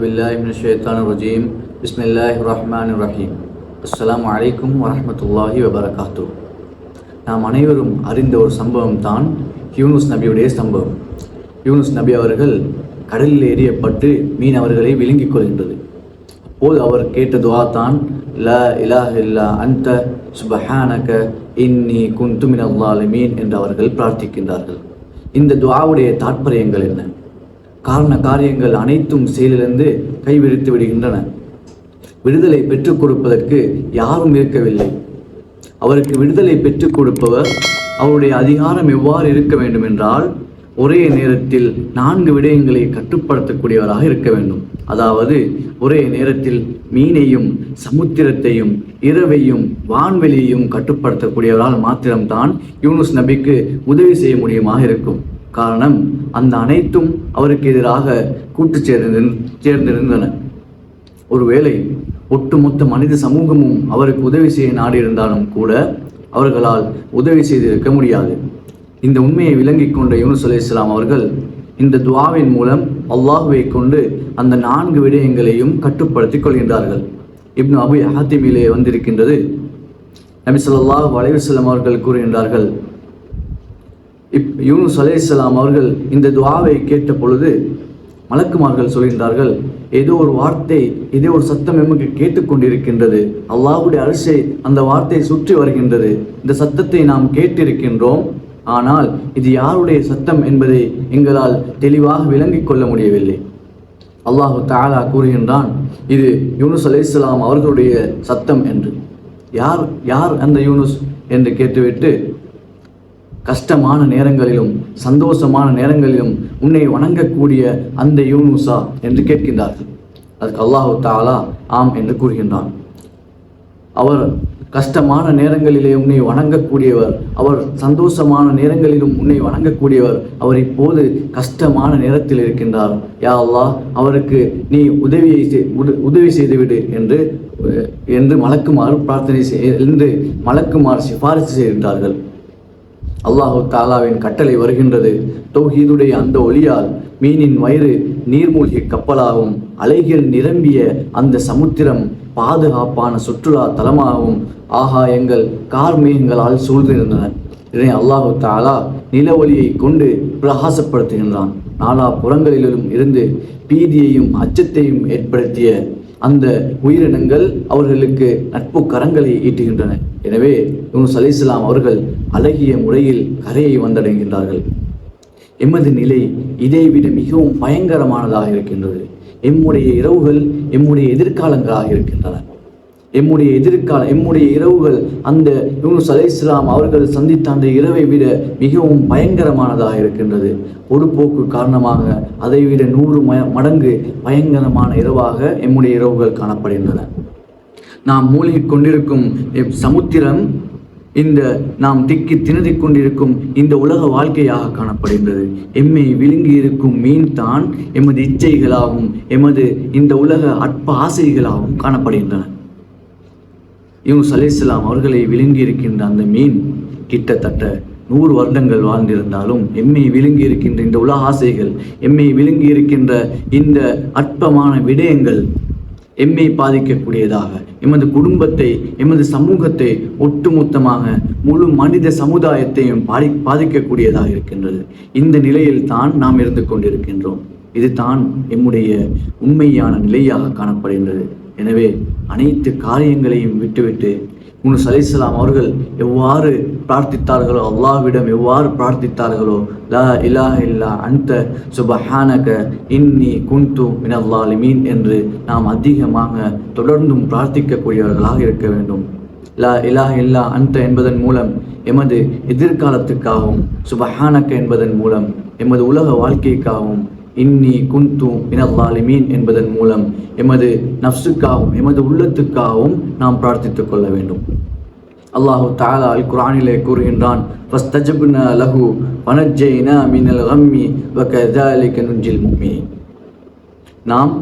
அவுதுபில்லாஹிமின்ஷேத்தானுரஜீம் பிஸ்மில்லாஹ் ரஹ்மான் ரஹீம் அஸ்லாம் அலைக்கும் வரமத்துல்லாஹி வபரகாத்து நாம் அனைவரும் அறிந்த ஒரு சம்பவம் தான் யூனுஸ் நபியுடைய சம்பவம். யூனுஸ் நபி அவர்கள் கடலில் எரியப்பட்டு மீனவர்களை விழுங்கிக் கொள்கின்றது அப்போது அவர் கேட்ட துவா தான் ல இலாஹ் இல்லா அந்த சுபஹானக இன்னி குந்துமின் அல்லாலுமீன் என்று அவர்கள் பிரார்த்திக்கின்றார்கள். இந்த துவாவுடைய தாற்பயங்கள் என்ன? காரண காரியங்கள் அனைத்தும் செயலிலிருந்து கைவிரித்து விடுகின்றன. விடுதலை பெற்றுக் கொடுப்பதற்கு யாரும் இருக்கவில்லை. அவருக்கு விடுதலை பெற்றுக் கொடுப்பவர் அவருடைய அதிகாரம் எவ்வாறு இருக்க வேண்டும் என்றால் ஒரே நேரத்தில் நான்கு விடயங்களை கட்டுப்படுத்தக்கூடியவராக இருக்க வேண்டும். அதாவது ஒரே நேரத்தில் மீனையும் சமுத்திரத்தையும் இரவையும் வான்வெளியையும் கட்டுப்படுத்தக்கூடியவரால் மாத்திரம்தான் யூனுஸ் நபிக்கு உதவி செய்ய முடியுமாக இருக்கும். காரணம் அந்த அனைத்தும் அவருக்கு எதிராக கூட்டு சேர்ந்து சேர்ந்திருந்தன. ஒருவேளை ஒட்டுமொத்த மனித சமூகமும் அவருக்கு உதவி செய்ய நாடியிருந்தாலும் கூட அவர்களால் உதவி செய்திருக்க முடியாது. இந்த உண்மையை விளங்கிக் கொண்ட யூனுஸ் அலி இஸ்லாம் அவர்கள் இந்த துவாவின் மூலம் அல்லாஹுவை கொண்டு அந்த நான்கு விடயங்களையும் கட்டுப்படுத்தி கொள்கின்றார்கள். இப்னு அபு ஹாத்திமிலே வந்திருக்கின்றது. நபி சொல்லாஹ் வளைவு செல்லம் அவர்கள் கூறுகின்றார்கள் இப் யூனுஸ் அலைஹிஸ்ஸலாம் அவர்கள் இந்த துவாவை கேட்ட பொழுது மலக்குமார்கள் சொல்கின்றார்கள் ஏதோ ஒரு வார்த்தை ஏதோ ஒரு சத்தம் எமக்கு கேட்டுக்கொண்டிருக்கின்றது. அல்லாஹுடைய அரிசை அந்த வார்த்தையை சுற்றி வருகின்றது. இந்த சத்தத்தை நாம் கேட்டிருக்கின்றோம். ஆனால் இது யாருடைய சத்தம் என்பதை எங்களால் தெளிவாக விளங்கிக் கொள்ள முடியவில்லை. அல்லாஹு தாலா கூறுகின்றான் இது யூனுஸ் அலைஹிஸ்ஸலாம் அவர்களுடைய சத்தம் என்று. யார் யார் அந்த யூனுஸ் என்று கேட்டுவிட்டு கஷ்டமான நேரங்களிலும் சந்தோஷமான நேரங்களிலும் உன்னை வணங்கக்கூடிய அந்த யூனுசா என்று கேட்கின்றார்கள். அதுக்கு அல்லாஹு தாலா ஆம் என்று கூறுகின்றான். அவர் கஷ்டமான நேரங்களிலே உன்னை வணங்கக்கூடியவர் அவர் சந்தோஷமான நேரங்களிலும் உன்னை வணங்கக்கூடியவர் அவர் இப்போது கஷ்டமான நேரத்தில் இருக்கின்றார். யா அல்லா அவருக்கு நீ உதவியை செய்- உத- உதவி செய்துவிடு என்று என்று மலக்குமாறு பிரார்த்தனை செய் என்று மலக்குமாறு சிபாரிசு செய்கின்றார்கள். அல்லாஹு தாலாவின் கட்டளை வருகின்றது. தௌஹீதுடைய அந்த ஒளியால் மீனின் வயிறு நீர்மூழ்கி கப்பலாகவும் அலைகள் நிரம்பிய அந்த சமுத்திரம் பாதுகாப்பான சுற்றுலா தலமாகவும் ஆகாயங்கள் கார்மேகங்களால் சூழ்ந்திருந்தன. இதனை அல்லாஹு தாலா நில ஒளியை கொண்டு பிரகாசப்படுத்துகின்றான். நாலா புறங்களிலும் இருந்து பீதியையும் அச்சத்தையும் ஏற்படுத்திய அந்த உயிரினங்கள் அவர்களுக்கு நட்பு கரங்களை ஈட்டுகின்றன. எனவே யூனுஸ் அலைஹிஸ்ஸலாம் அவர்கள் அழகிய முறையில் கரையை வந்தடைகின்றார்கள். எமது நிலை இதைவிட மிகவும் பயங்கரமானதாக இருக்கின்றது. எம்முடைய இரவுகள் எம்முடைய எதிர்காலங்களாக இருக்கின்றன. எம்முடைய எதிர்கால எம்முடைய இரவுகள் அந்த யூனுஸ் அலைஹிஸ்ஸலாம் அவர்கள் சந்தித்த அந்த இரவை விட மிகவும் பயங்கரமானதாக இருக்கின்றது. பொடுப்போக்கு காரணமாக அதை விட நூறு மடங்கு பயங்கரமான இரவாக எம்முடைய இரவுகள் காணப்படுகின்றன. நாம் மூழ்கிக் கொண்டிருக்கும் சமுத்திரம் இந்த நாம் திக்கி திணறிக் கொண்டிருக்கும் இந்த உலக வாழ்க்கையாக காணப்படுகின்றது. எம்மை விழுங்கி இருக்கும் மீன் தான் எமது இச்சைகளாகவும் எமது இந்த உலக அற்ப ஆசைகளாகவும் காணப்படுகின்றன. யூனுஸ் அலைஹிஸ்ஸலாம் அவர்களை விழுங்கி இருக்கின்ற அந்த மீன் கிட்டத்தட்ட நூறு வருடங்கள் வாழ்ந்திருந்தாலும் எம்மை விழுங்கி இருக்கின்ற இந்த உலக ஆசைகள் எம்மை விழுங்கி இருக்கின்ற இந்த அற்பமான விடயங்கள் எம்மை பாதிக்கக்கூடியதாக எமது குடும்பத்தை எமது சமூகத்தை ஒட்டுமொத்தமாக முழு மனித சமுதாயத்தையும் பாதி பாதிக்கக்கூடியதாக இருக்கின்றது. இந்த நிலையில் தான் நாம் இருந்து கொண்டிருக்கின்றோம். இது தான் எம்முடைய உண்மையான நிலையாக காணப்படுகின்றது. எனவே அனைத்து காரியங்களையும் விட்டுவிட்டு யூனுஸ் சலிசலாம் அவர்கள் எவ்வாறு பிரார்த்தித்தார்களோ அல்லாஹ்விடம் எவ்வாறு பிரார்த்தித்தார்களோ லா இலா இல்லா அன்த சுபஹானக இன்னி குந்து மினல்லாலிமீன் என்று நாம் அதிகமாக தொடர்ந்தும் பிரார்த்திக்கக்கூடியவர்களாக இருக்க வேண்டும். லா இலா இல்லா அன்த என்பதன் மூலம் எமது எதிர்காலத்துக்காகவும் சுபஹானக்க என்பதன் மூலம் எமது உலக வாழ்க்கைக்காகவும் இன்னி குந்து மினல்லாலிமீன் என்பதன் மூலம் எமது நஃப்ஸுக்காகவும் எமது உள்ளத்துக்காகவும் நாம் பிரார்த்தித்துக் கொள்ள வேண்டும். அல்லாஹு தாலா அல் குரானிலே கூறுகின்றான் ஃபஸ்தஜப்னா லஹு வனஜ்ஜைனா மினல் கம்மி வகதாலிக நுஞ்சில் முஃமினீன் நாம்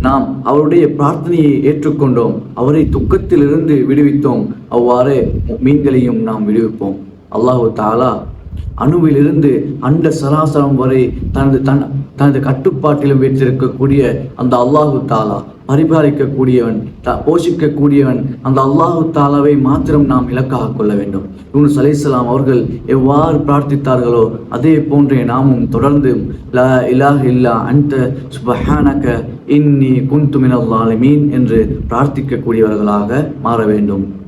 நாம் அவருடைய பிரார்த்தனையை ஏற்றுக்கொண்டோம் அவரை துக்கத்திலிருந்து விடுவித்தோம். அவ்வாறே மீன்களையும் நாம் விடுவிப்போம். அல்லாஹு தாலா அணுவிலிருந்து அண்ட சராசரம் வரை தனது தன் தனது கட்டுப்பாட்டிலும் வைத்திருக்கக்கூடிய அந்த அல்லாஹு தாலா பரிபாலிக்கக்கூடியவன் த போஷிக்கக்கூடியவன் அந்த அல்லாஹு தாலாவை மாத்திரம் நாம் இலக்காக கொள்ள வேண்டும். யூனுஸ் அலிஸ்லாம் அவர்கள் எவ்வாறு பிரார்த்தித்தார்களோ அதே போன்றே நாமும் தொடர்ந்து லா இலாஹ இல்லா அன்த சுபஹானக இன்னி என்று பிரார்த்திக்கக்கூடியவர்களாக மாற வேண்டும்.